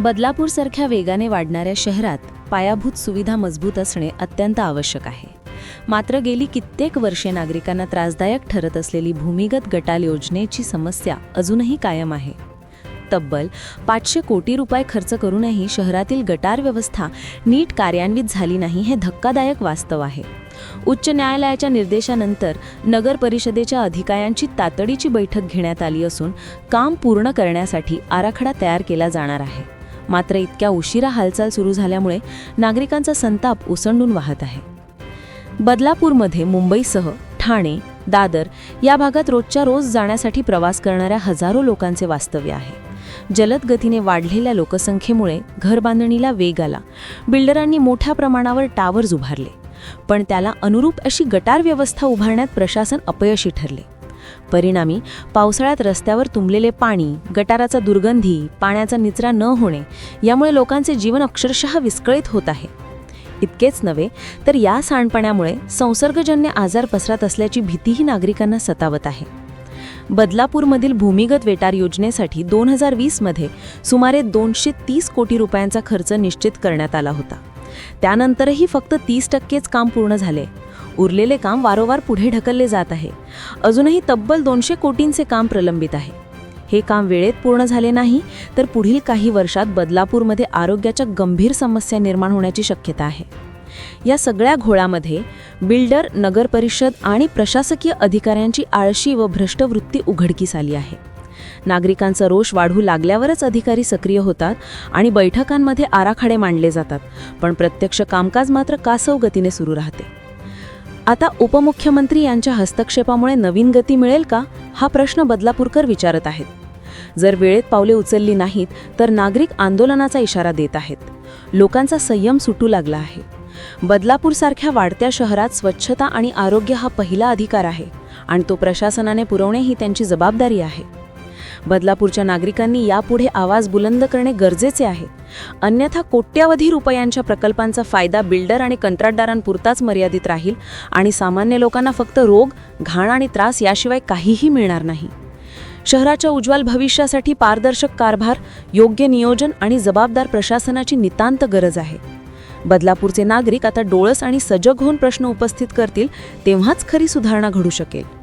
बदलापूरसारख्या वेगाने वाढणाऱ्या शहरात पायाभूत सुविधा मजबूत असणे अत्यंत आवश्यक आहे. मात्र गेली कित्येक वर्षे नागरिकांना त्रासदायक ठरत असलेली भूमिगत गटाल योजनेची समस्या अजूनही कायम आहे. तब्बल पाचशे कोटी रुपये खर्च करूनही शहरातील गटार व्यवस्था नीट कार्यान्वित झाली नाही हे धक्कादायक वास्तव आहे. उच्च न्यायालयाच्या निर्देशानंतर नगर परिषदेच्या अधिकाऱ्यांची तातडीची बैठक घेण्यात आली असून काम पूर्ण करण्यासाठी आराखडा तयार केला जाणार आहे. मात्र इतक्या उशिरा हालचाल सुरू झाल्यामुळे नागरिकांचा संताप उसंडून वाहत आहे. बदलापूरमध्ये मुंबईसह ठाणे दादर या भागात रोजच्या रोज जाण्यासाठी प्रवास करणाऱ्या हजारो लोकांचे वास्तव्य आहे. जलद गतीने वाढलेल्या लोकसंख्येमुळे घरबांधणीला वेग आला. बिल्डरांनी मोठ्या प्रमाणावर टावर्स उभारले. पण त्याला अनुरूप अशी गटार व्यवस्था उभारण्यात प्रशासन अपयशी ठरले. परिणामी पावसाळ्यात रस्त्यावर तुंबलेले पाणी गटाराचा दुर्गंधी पाण्याचा निचरा न होणे यामुळे लोकांचे जीवन अक्षरशः विस्कळीत होत आहे. इतकेच नव्हे तर या सांडपाण्यामुळे संसर्गजन्य आजार पसरत असल्याची भीतीही नागरिकांना सतावत आहे. बदलापूरमधील भूमिगत वेटार योजनेसाठी दोन हजार वीसमध्ये सुमारे दोनशे तीस कोटी रुपयांचा खर्च निश्चित करण्यात आला होता. त्यानंतरही फक्त तीस टक्केच काम पूर्ण झाले. उरलेले काम वारंवार पुढे ढकलले जात आहे. अजूनही तब्बल दोनशे कोटींचे काम प्रलंबित आहे. हे काम वेळेत पूर्ण झाले नाही तर पुढील काही वर्षात बदलापूरमध्ये आरोग्याच्या गंभीर समस्या निर्माण होण्याची शक्यता आहे. या सगळ्या घोळामध्ये बिल्डर नगरपरिषद आणि प्रशासकीय अधिकाऱ्यांची आळशी व भ्रष्ट वृत्ती उघडकीस आली आहे. नागरिकांचा रोष वाढू लागल्यावरच अधिकारी सक्रिय होतात आणि बैठकांमध्ये आराखडे मांडले जातात पण प्रत्यक्ष कामकाज मात्र कासव गतीने सुरू राहते. आता उपमुख्यमंत्री यांच्या हस्तक्षेपामुळे नवीन गती मिळेल का? हा प्रश्न बदलापूरकर विचारत आहेत. जर वेळेत पावले उचलली नाहीत तर नागरिक आंदोलनाचा इशारा देत आहेत. लोकांचा संयम सुटू लागला आहे. बदलापूरसारख्या वाढत्या शहरात स्वच्छता आणि आरोग्य हा पहिला अधिकार आहे आणि तो प्रशासनाने पुरवणे ही त्यांची जबाबदारी आहे. बदलापूरच्या नागरिकांनी यापुढे आवाज बुलंद करणे गरजेचे आहे. अन्यथा कोट्यावधी रुपयांच्या प्रकल्पांचा फायदा बिल्डर आणि कंत्राटदारांपुरताच मर्यादित राहील आणि सामान्य लोकांना फक्त रोग घाण आणि त्रास याशिवाय काहीही मिळणार नाही. शहराच्या उज्ज्वल भविष्यासाठी पारदर्शक कारभार योग्य नियोजन आणि जबाबदार प्रशासनाची नितांत गरज आहे. बदलापूरचे नागरिक आता डोळस आणि सजग होऊन प्रश्न उपस्थित करतील तेव्हाच खरी सुधारणा घडू शकेल.